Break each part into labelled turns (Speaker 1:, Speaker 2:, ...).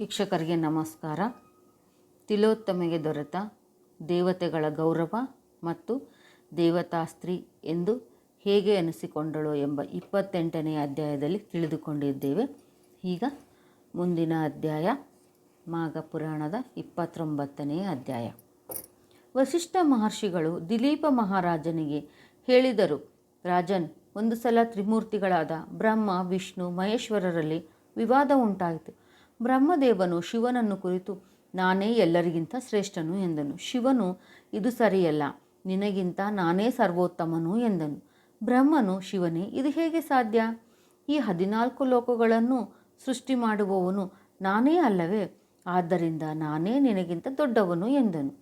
Speaker 1: ವೀಕ್ಷಕರಿಗೆ ನಮಸ್ಕಾರ. ತಿಲೋತ್ತಮೆಗೆ ದೊರೆತ ದೇವತೆಗಳ ಗೌರವ ಮತ್ತು ದೇವತಾಸ್ತ್ರೀ ಎಂದು ಹೇಗೆ ಅನಿಸಿಕೊಂಡಳು ಎಂಬ ಇಪ್ಪತ್ತೆಂಟನೇ ಅಧ್ಯಾಯದಲ್ಲಿ ತಿಳಿದುಕೊಂಡಿದ್ದೇವೆ. ಈಗ ಮುಂದಿನ ಅಧ್ಯಾಯ, ಮಾಘ ಪುರಾಣದ ಇಪ್ಪತ್ತೊಂಬತ್ತನೇ ಅಧ್ಯಾಯ. ವಸಿಷ್ಠ ಮಹರ್ಷಿಗಳು ದಿಲೀಪ ಮಹಾರಾಜನಿಗೆ ಹೇಳಿದರು, ರಾಜನ್, ಒಂದು ಸಲ ತ್ರಿಮೂರ್ತಿಗಳಾದ ಬ್ರಹ್ಮ, ವಿಷ್ಣು, ಮಹೇಶ್ವರರಲ್ಲಿ ವಿವಾದ ಉಂಟಾಯಿತು. ಬ್ರಹ್ಮದೇವನು ಶಿವನನ್ನು ಕುರಿತು, ನಾನೇ ಎಲ್ಲರಿಗಿಂತ ಶ್ರೇಷ್ಠನು ಎಂದನು. ಶಿವನು, ಇದು ಸರಿಯಲ್ಲ, ನಿನಗಿಂತ ನಾನೇ ಸರ್ವೋತ್ತಮನು ಎಂದನು. ಬ್ರಹ್ಮನು, ಶಿವನೇ, ಇದು ಹೇಗೆ ಸಾಧ್ಯ? ಈ ಹದಿನಾಲ್ಕು ಲೋಕಗಳನ್ನು ಸೃಷ್ಟಿ ಮಾಡುವವನು ನಾನೇ ಅಲ್ಲವೇ? ಆದ್ದರಿಂದ ನಾನೇ ನಿನಗಿಂತ ದೊಡ್ಡವನು ಎಂದನು.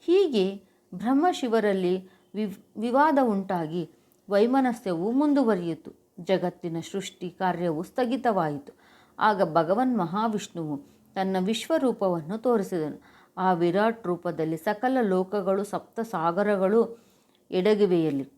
Speaker 1: ಹೀಗೆ ಬ್ರಹ್ಮ ಶಿವರಲ್ಲಿ ವಿವಾದ ಉಂಟಾಗಿ ವೈಮನಸ್ಯವು ಮುಂದುವರಿಯಿತು. ಜಗತ್ತಿನ ಸೃಷ್ಟಿ ಕಾರ್ಯವು ಸ್ಥಗಿತವಾಯಿತು. ಆಗ ಭಗವನ್ ಮಹಾವಿಷ್ಣುವು ತನ್ನ ವಿಶ್ವರೂಪವನ್ನು ತೋರಿಸಿದನು. ಆ ವಿರಾಟ್ ರೂಪದಲ್ಲಿ ಸಕಲ ಲೋಕಗಳು ಸಪ್ತ ಸಾಗರಗಳು ಎಡಗಿವೆಯಲ್ಲಿ.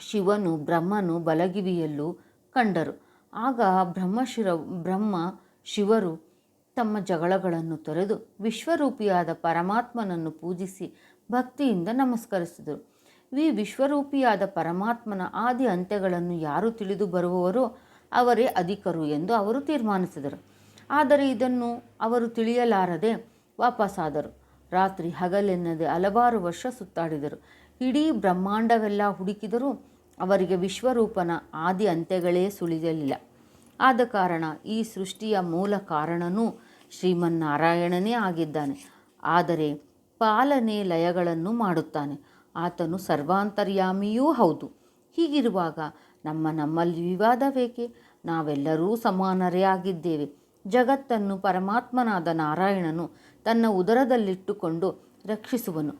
Speaker 1: ಶಿವನು, ಬ್ರಹ್ಮನು ಬಲಗಿವಿಯಲ್ಲೂ ಕಂಡರು. ಆಗ ಬ್ರಹ್ಮಶಿರ, ಬ್ರಹ್ಮ, ಶಿವರು ತಮ್ಮ ಜಗಳಗಳನ್ನು ತೊರೆದು ವಿಶ್ವರೂಪಿಯಾದ ಪರಮಾತ್ಮನನ್ನು ಪೂಜಿಸಿ ಭಕ್ತಿಯಿಂದ ನಮಸ್ಕರಿಸಿದರು. ಈ ವಿಶ್ವರೂಪಿಯಾದ ಪರಮಾತ್ಮನ ಆದಿ ಅಂತ್ಯಗಳನ್ನು ಯಾರು ತಿಳಿದು ಬರುವವರೋ ಅವರೇ ಅಧಿಕರು ಎಂದು ಅವರು ತೀರ್ಮಾನಿಸಿದರು. ಆದರೆ ಇದನ್ನು ಅವರು ತಿಳಿಯಲಾರದೆ ವಾಪಸ್ಸಾದರು ರಾತ್ರಿ ಹಗಲೆನ್ನದೆ ಹಲವಾರು ವರ್ಷ ಸುತ್ತಾಡಿದರು. ಇಡೀ ಬ್ರಹ್ಮಾಂಡವೆಲ್ಲ ಹುಡುಕಿದರೂ ಅವರಿಗೆ ವಿಶ್ವರೂಪನ ಆದಿ ಅಂತ್ಯಗಳೇ ಸುಳಿಯಲಿಲ್ಲ. ಆದ ಕಾರಣ ಈ ಸೃಷ್ಟಿಯ ಮೂಲ ಕಾರಣನೂ ಶ್ರೀಮನ್ನಾರಾಯಣನೇ ಆಗಿದ್ದಾನೆ. ಆದರೆ ಪಾಲನೆ ಲಯಗಳನ್ನು ಮಾಡುತ್ತಾನೆ. ಆತನು ಸರ್ವಾಂತರ್ಯಾಮಿಯೂ ಹೌದು. ಹೀಗಿರುವಾಗ ನಮ್ಮ ನಮ್ಮಲ್ಲಿ ವಿವಾದವೇಕೆ ನಾವೆಲ್ಲರೂ ಸಮಾನರೇ ಆಗಿದ್ದೇವೆ. ಜಗತ್ತನ್ನು ಪರಮಾತ್ಮನಾದ ನಾರಾಯಣನು ತನ್ನ ಉದರದಲ್ಲಿಟ್ಟುಕೊಂಡು ರಕ್ಷಿಸುವನು.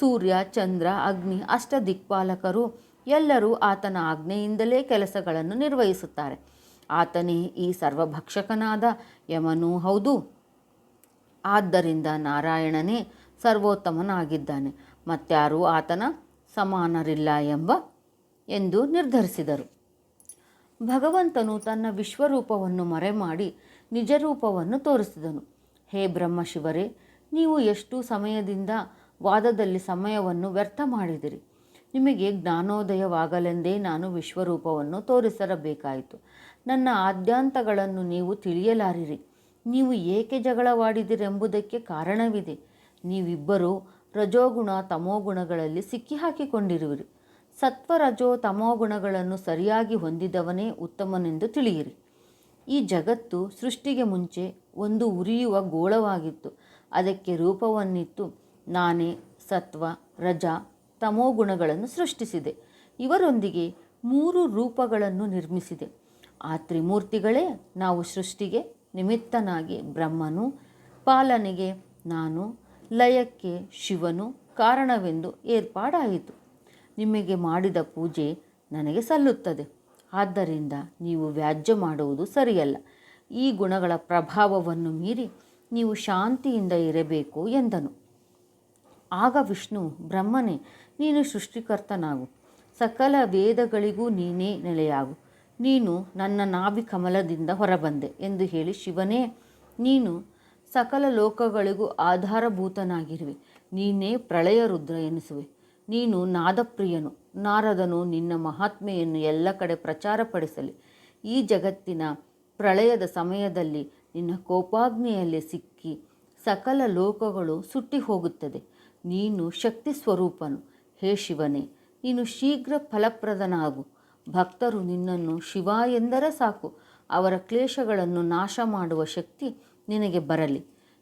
Speaker 1: ಸೂರ್ಯ, ಚಂದ್ರ, ಅಗ್ನಿ ಅಷ್ಟ ದಿಕ್ಪಾಲಕರು ಎಲ್ಲರೂ ಆತನ ಆಜ್ಞೆಯಿಂದಲೇ ಕೆಲಸಗಳನ್ನು ನಿರ್ವಹಿಸುತ್ತಾರೆ. ಆತನೇ ಈ ಸರ್ವಭಕ್ಷಕನಾದ ಯಮನೂ ಹೌದು. ಆದ್ದರಿಂದ ನಾರಾಯಣನೇ ಸರ್ವೋತ್ತಮನಾಗಿದ್ದಾನೆ. ಮತ್ತಾರೂ ಆತನ ಸಮಾನರಿಲ್ಲ ಎಂಬ ಎಂದು ನಿರ್ಧರಿಸಿದರು. ಭಗವಂತನು ತನ್ನ ವಿಶ್ವರೂಪವನ್ನು ಮರೆಮಾಡಿ ನಿಜರೂಪವನ್ನು ತೋರಿಸಿದನು. ಹೇ ಬ್ರಹ್ಮಶಿವರೇ ನೀವು ಎಷ್ಟು ಸಮಯದಿಂದ ವಾದದಲ್ಲಿ ಸಮಯವನ್ನು ವ್ಯರ್ಥ ಮಾಡಿದಿರಿ ನಿಮಗೆ ಜ್ಞಾನೋದಯವಾಗಲೆಂದೇ ನಾನು ವಿಶ್ವರೂಪವನ್ನು ತೋರಿಸರಬೇಕಾಯಿತು. ನನ್ನ ಆದ್ಯಾಂತಗಳನ್ನು ನೀವು ತಿಳಿಯಲಾರಿರಿ. ನೀವು ಏಕೆ ಜಗಳವಾಡಿದಿರೆಂಬುದಕ್ಕೆ ಕಾರಣವಿದೆ. ನೀವಿಬ್ಬರೂ ರಜೋಗುಣ ತಮೋಗುಣಗಳಲ್ಲಿ ಸಿಕ್ಕಿಹಾಕಿಕೊಂಡಿರುವಿರಿ. ಸತ್ವ ರಜೋ ತಮೋಗುಣಗಳನ್ನು ಸರಿಯಾಗಿ ಹೊಂದಿದವನೇ ಉತ್ತಮನೆಂದು ತಿಳಿಯಿರಿ. ಈ ಜಗತ್ತು ಸೃಷ್ಟಿಗೆ ಮುಂಚೆ ಒಂದು ಉರಿಯುವ ಗೋಳವಾಗಿತ್ತು. ಅದಕ್ಕೆ ರೂಪವನ್ನಿತ್ತು ನಾನೇ ಸತ್ವ, ರಜ ತಮೋಗುಣಗಳನ್ನು ಸೃಷ್ಟಿಸಿದೆ. ಇವರೊಂದಿಗೆ ಮೂರು ರೂಪಗಳನ್ನು ನಿರ್ಮಿಸಿದೆ. ಆ ತ್ರಿಮೂರ್ತಿಗಳೇ ನಾವು ಸೃಷ್ಟಿಗೆ ನಿಮಿತ್ತನಾಗಿ ಬ್ರಹ್ಮನು, ಪಾಲನೆಗೆ ನಾನು, ಲಯಕ್ಕೆ ಶಿವನು ಕಾರಣವೆಂದು ಏರ್ಪಾಡಾಯಿತು. ನಿಮಗೆ ಮಾಡಿದ ಪೂಜೆ ನನಗೆ ಸಲ್ಲುತ್ತದೆ. ಆದ್ದರಿಂದ ನೀವು ವ್ಯಾಜ್ಯ ಮಾಡುವುದು ಸರಿಯಲ್ಲ. ಈ ಗುಣಗಳ ಪ್ರಭಾವವನ್ನು ಮೀರಿ ನೀವು ಶಾಂತಿಯಿಂದ ಇರಬೇಕು ಎಂದನು. ಆಗ ವಿಷ್ಣು, ಬ್ರಹ್ಮನೇ, ನೀನು ಸೃಷ್ಟಿಕರ್ತನಾಗು. ಸಕಲ ವೇದಗಳಿಗೂ ನೀನೇ ನೆಲೆಯಾಗು. ನೀನು ನನ್ನ ನಾಭಿ ಕಮಲದಿಂದ ಹೊರಬಂದೆ ಎಂದು ಹೇಳಿ ಶಿವನೇ, ನೀನು ಸಕಲ ಲೋಕಗಳಿಗೂ ಆಧಾರಭೂತನಾಗಿರುವೆ. ನೀನೇ ಪ್ರಳಯ ರುದ್ರ ಎನಿಸುವೆ. ನೀನು ನಾದಪ್ರಿಯನು, ನಾರದನು ನಿನ್ನ ಮಹಾತ್ಮೆಯನ್ನು ಎಲ್ಲ ಕಡೆ ಪ್ರಚಾರಪಡಿಸಲಿ. ಈ ಜಗತ್ತಿನ ಪ್ರಳಯದ ಸಮಯದಲ್ಲಿ ನಿನ್ನ ಕೋಪಾಗ್ನಿಯಲ್ಲಿ ಸಿಕ್ಕಿ ಸಕಲ ಲೋಕಗಳು ಸುಟ್ಟಿ ಹೋಗುತ್ತದೆ ನೀನು ಶಕ್ತಿ ಸ್ವರೂಪನು ಹೇ ಶಿವನೇ, ನೀನು ಶೀಘ್ರ ಫಲಪ್ರದನಾಗು. ಭಕ್ತರು ನಿನ್ನನ್ನು ಶಿವ ಎಂದರೆ ಸಾಕು. ಅವರ ಕ್ಲೇಶಗಳನ್ನು ನಾಶ ಮಾಡುವ ಶಕ್ತಿ ನಿನಗೆ ಬರಲಿ.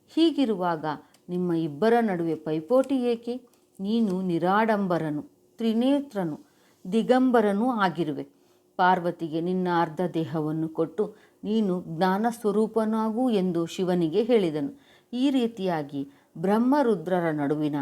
Speaker 1: ಹೀಗಿರುವಾಗ ನಿಮ್ಮ ಇಬ್ಬರ ನಡುವೆ ಪೈಪೋಟಿ ಏಕೆ? ನೀನು ನಿರಾಡಂಬರನು, ತ್ರಿನೇತ್ರನು, ದಿಗಂಬರನೂ ಆಗಿರುವೆ. ಪಾರ್ವತಿಗೆ ನಿನ್ನ ಅರ್ಧ ದೇಹವನ್ನು ಕೊಟ್ಟು ನೀನು ಜ್ಞಾನ ಸ್ವರೂಪನಾಗು ಎಂದು ಶಿವನಿಗೆ ಹೇಳಿದನು. ಈ ರೀತಿಯಾಗಿ ಬ್ರಹ್ಮರುದ್ರರ ನಡುವಿನ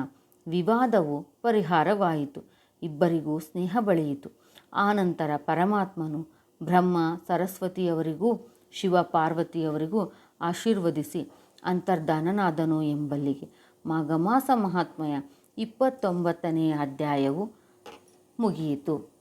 Speaker 1: ವಿವಾದವು ಪರಿಹಾರವಾಯಿತು. ಇಬ್ಬರಿಗೂ ಸ್ನೇಹ ಬೆಳೆಯಿತು. ಆನಂತರ ಪರಮಾತ್ಮನು ಬ್ರಹ್ಮ, ಸರಸ್ವತಿಯವರಿಗೂ ಶಿವ ಪಾರ್ವತಿಯವರಿಗೂ ಆಶೀರ್ವದಿಸಿ, ಅಂತರ್ಧಾನನಾದನು ಎಂಬಲ್ಲಿಗೆ ಮಾಘಮಾಸ ಮಹಾತ್ಮೆಯ ಇಪ್ಪತ್ತೊಂಬತ್ತನೆಯ ಅಧ್ಯಾಯವು ಮುಗಿಯಿತು.